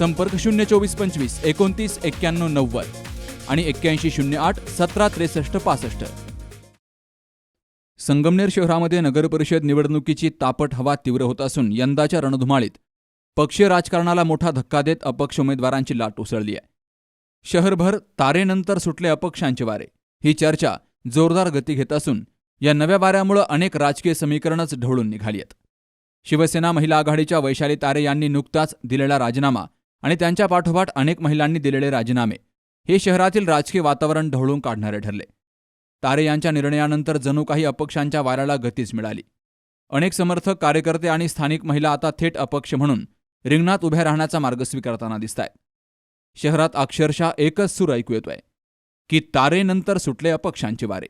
संपर्क शून्य चोवीस पंचवीस एकोणतीस एक्क्याण्णव नव्वद आणि एक्क्याऐंशी शून्य आठ सतरा त्रेसष्ट पासष्ट. संगमनेर शहरामध्ये नगरपरिषद निवडणुकीची तापट हवा तीव्र होत असून यंदाच्या रणधुमाळीत पक्षीय राजकारणाला मोठा धक्का देत अपक्ष उमेदवारांची लाट उसळली आहे. शहरभर तारेनंतर सुटले अपक्षांचे वारे. ही चर्चा जोरदार गती घेत असून या नव्या वाऱ्यामुळं अनेक राजकीय समीकरणच ढवळून निघाली आहेत. शिवसेना महिला आघाडीच्या वैशाली तारे यांनी नुकताच दिलेला राजीनामा आणि त्यांच्या पाठोपाठ अनेक महिलांनी दिलेले राजीनामे. हे शहरातील राजकीय वातावरण ढवळून काढणारे ठरले. तारे यांच्या निर्णयानंतर जणू काही अपक्षांच्या वाऱ्याला गतीच मिळाली. अनेक समर्थक कार्यकर्ते आणि स्थानिक महिला आता थेट अपक्ष म्हणून रिंगणात उभ्या राहण्याचा मार्ग स्वीकारताना दिसत आहेत शहरात अक्षरशः एकच सूर ऐकू येतोय की तारेनंतर सुटले अपक्षांचे वारे.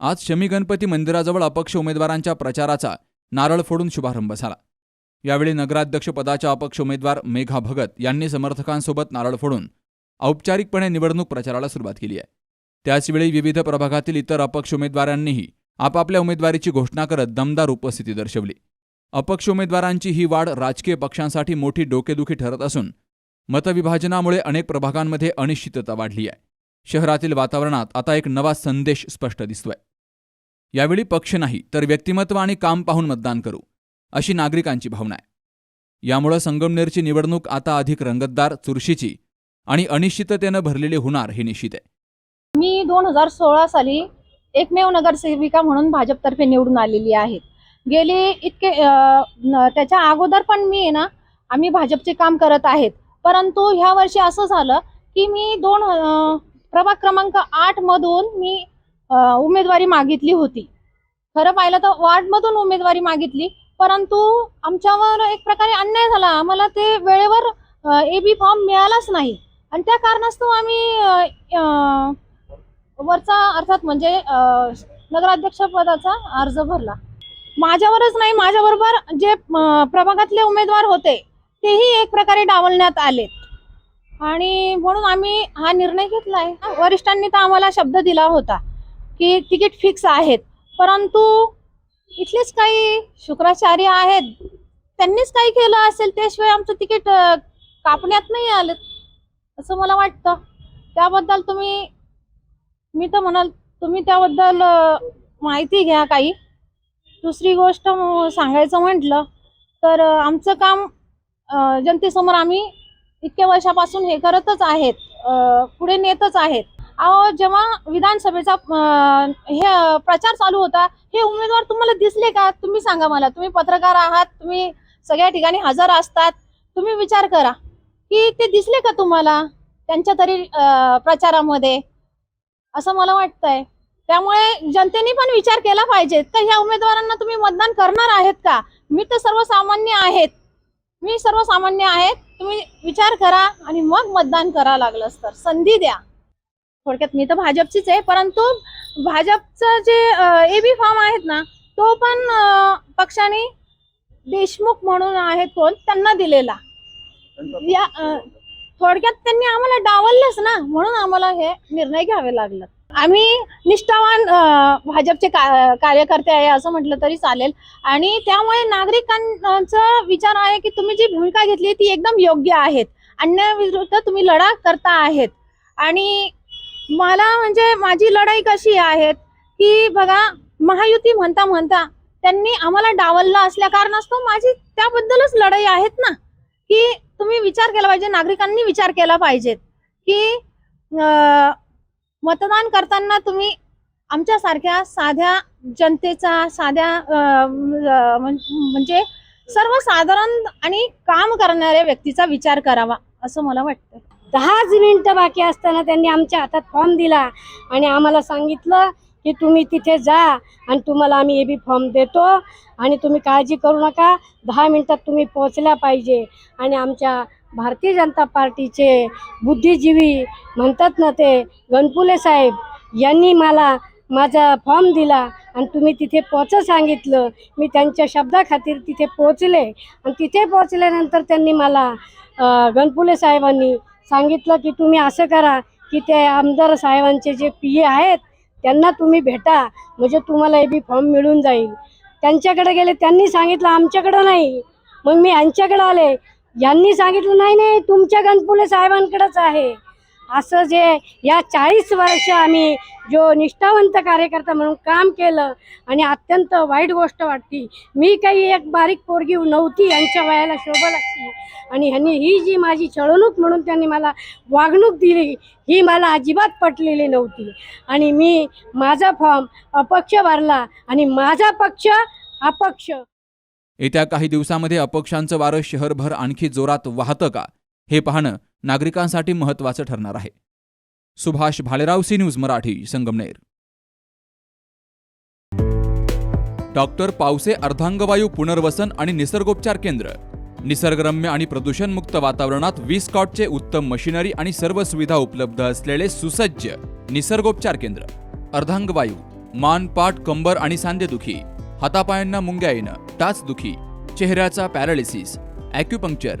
आज शमी गणपती मंदिराजवळ अपक्ष उमेदवारांच्या प्रचाराचा नारळ फोडून शुभारंभ झाला. यावेळी नगराध्यक्षपदाच्या अपक्ष उमेदवार मेघा भगत यांनी समर्थकांसोबत नारळ फोडून औपचारिकपणे निवडणूक प्रचाराला सुरुवात केली आहे. त्याचवेळी विविध प्रभागातील इतर अपक्ष उमेदवारांनीही आपापल्या उमेदवारीची घोषणा करत दमदार उपस्थिती दर्शवली. अपक्ष उमेदवारांची ही वाढ राजकीय पक्षांसाठी मोठी डोकेदुखी ठरत असून मतविभाजनामुळे अनेक प्रभागांमध्ये अनिश्चितता वाढली आहे. शहरातील वातावरणात आता एक नवा संदेश स्पष्ट दिसतोय. यावेळी पक्ष नाही तर व्यक्तिमत्व आणि काम पाहून मतदान करू. अशी नागरिकांची भावना आहे. यामुळं संगमनेरची निवडणूक आता अधिक रंगतदार चुरशीची आणि अनिश्चिततेनं भरलेली होणार हे निश्चित आहे. मी दोन हजार सोळा साली एकमेव नगरसेविका म्हणून भाजपतर्फे निवडून आलेली आहे. गेली इतके त्याच्या अगोदर पण मी आहे ना आम्ही भाजपचे काम करत आहेत. परंतु ह्या वर्षी असं झालं की मी दोन प्रभाग क्रमांक आठ मधून मी उमेदवारी मागितली होती. खरं पाहिलं तर वार्डमधून उमेदवारी मागितली परंतु आमच्यावर एक प्रकारे अन्याय झाला. आम्हाला ते वेळेवर ए बी फॉर्म मिळालाच नाही. आणि त्या कारणास्तव आम्ही वरचा अर्थात म्हणजे नगराध्यक्ष पदाचा अर्ज भरला. माझ्यावरच नाही माझ्याबरोबर जे प्रभागातले उमेदवार होते तेही एक प्रकारे डावलण्यात आले. आणि म्हणून आम्ही हा निर्णय घेतला आहे. वरिष्ठांनी तर आम्हाला शब्द दिला होता की तिकीट फिक्स आहेत. परंतु इथलेच काही शुक्राचार्य आहेत. त्यांनीच काही केलं असेल त्याशिवाय आमचं तिकीट कापण्यात नाही आलं. असं मला वाटतं. त्याबद्दल तुम्ही मी तर म्हणाल तुम्ही त्याबद्दल माहिती घ्या काही. दुसरी गोष्ट सांगायचं म्हटलं तर आमचं काम जनतेसमोर आम्ही इतक्या वर्षापासून हे करतच आहेत. पुढे नेतच आहेत. अहो जेव्हा विधानसभेचा हे प्रचार चालू होता हे उमेदवार तुम्हाला दिसले का? तुम्ही सांगा मला. तुम्ही पत्रकार आहात तुम्ही सगळ्या ठिकाणी हजर असतात. तुम्ही विचार करा. की ते दिसले का तुम्हाला त्यांच्या तरी प्रचारामध्ये? असं मला वाटतंय. त्यामुळे जनतेने पण विचार केला पाहिजे. तर ह्या उमेदवारांना तुम्ही मतदान करणार आहेत का? मी तर सर्वसामान्य आहेत. मी सर्वसामान्य आहेत. तुम्ही विचार करा आणि मग मतदान करा लागलंच तर संधी द्या. थोडक्यात मी तर भाजपचीच आहे परंतु भाजपचं जे ए बी फॉर्म आहेत ना तो पण पक्षाने देशमुख म्हणून आहेत कोण त्यांना दिलेला. या थोडक्यात त्यांनी आम्हाला डावललंच ना म्हणून आम्हाला हे निर्णय घ्यावे लागलं. आम्ही निष्ठावान भाजपचे का- कार्यकर्ते आहे असं म्हटलं तरी चालेल. आणि त्यामुळे नागरिकांचा विचार आहे की तुम्ही जी भूमिका घेतली ती एकदम योग्य आहेत. अन्यायाविरुद्ध तुम्ही लढा करता आहेत. आणि मला म्हणजे माझी लढाई कशी आहे की बघा महायुती म्हणता म्हणता त्यांनी आम्हाला डावललं असल्या कारणास्तव माझी त्याबद्दलच लढाई आहेत ना. की तुम्ही विचार केला पाहिजे नागरिकांनी विचार केला पाहिजेत की मतदान करताना तुम्ही आमच्यासारख्या साध्या जनतेचा साध्या म्हणजे सर्वसाधारण आणि काम करणाऱ्या व्यक्तीचा विचार करावा असं मला वाटतं दहाच मिनिटं बाकी असताना त्यांनी आमच्या हातात फॉर्म दिला आणि आम्हाला सांगितलं की तुम्ही तिथे जा आणि तुम्हाला आम्ही ए बी फॉर्म देतो आणि तुम्ही काळजी करू नका. दहा मिनटात तुम्ही पोचल्या पाहिजे. आणि आमच्या भारतीय जनता पार्टीचे बुद्धिजीवी म्हणतात ना ते गणपुले साहेब यांनी मला माझा फॉर्म दिला आणि तुम्ही तिथे पोच सांगितलं. मी त्यांच्या शब्दाखातीर तिथे पोचले आणि तिथे पोचल्यानंतर त्यांनी मला गणपुले साहेबांनी सांगितलं की तुम्ही असं करा की ते आमदार साहेबांचे जे पी ए आहेत त्यांना तुम्ही भेटा. म्हणजे तुम्हाला ए बी फॉर्म मिळून जाईल. त्यांच्याकडे गेले त्यांनी सांगितलं आमच्याकडं नाही. मग मी यांच्याकडे आले. यांनी सांगितलं नाही नाही तुमच्या गणपुले साहेबांकडेच आहे. असं जे या चाळीस वर्ष आम्ही जो निष्ठावंत कार्यकर्ता म्हणून काम केलं आणि अत्यंत वाईट गोष्ट वाटती. मी काही एक बारीक पोरगी नव्हती यांच्या वयाला शोभा लागली. आणि ह्यांनी ही जी माझी छळवणूक म्हणून त्यांनी मला वागणूक दिली ही मला अजिबात पटलेली नव्हती. आणि मी माझा फॉर्म अपक्ष भरला आणि माझा पक्ष अपक्ष. येत्या काही दिवसामध्ये अपक्षांचं वारं शहरभर आणखी जोरात वाहतं का? हे पाहणं नागरिकांसाठी महत्त्वाचं ठरणार आहे. Subhash Bhalerao C news Marathi Sangamner. Doctor Pawase अर्धांगवायू पुनर्वसन आणि निसर्गोपचार केंद्र. निसर्गरम्य आणि प्रदूषणमुक्त वातावरणात वीस कॉटचे उत्तम मशिनरी आणि सर्व सुविधा उपलब्ध असलेले सुसज्ज निसर्गोपचार केंद्र. अर्धांगवायू मान पाठ कंबर आणि सांधेदुखी हातापायांना मुंग्या येणं टाचदुखी चेहऱ्याचा पॅरालिसिस ॲक्युपंक्चर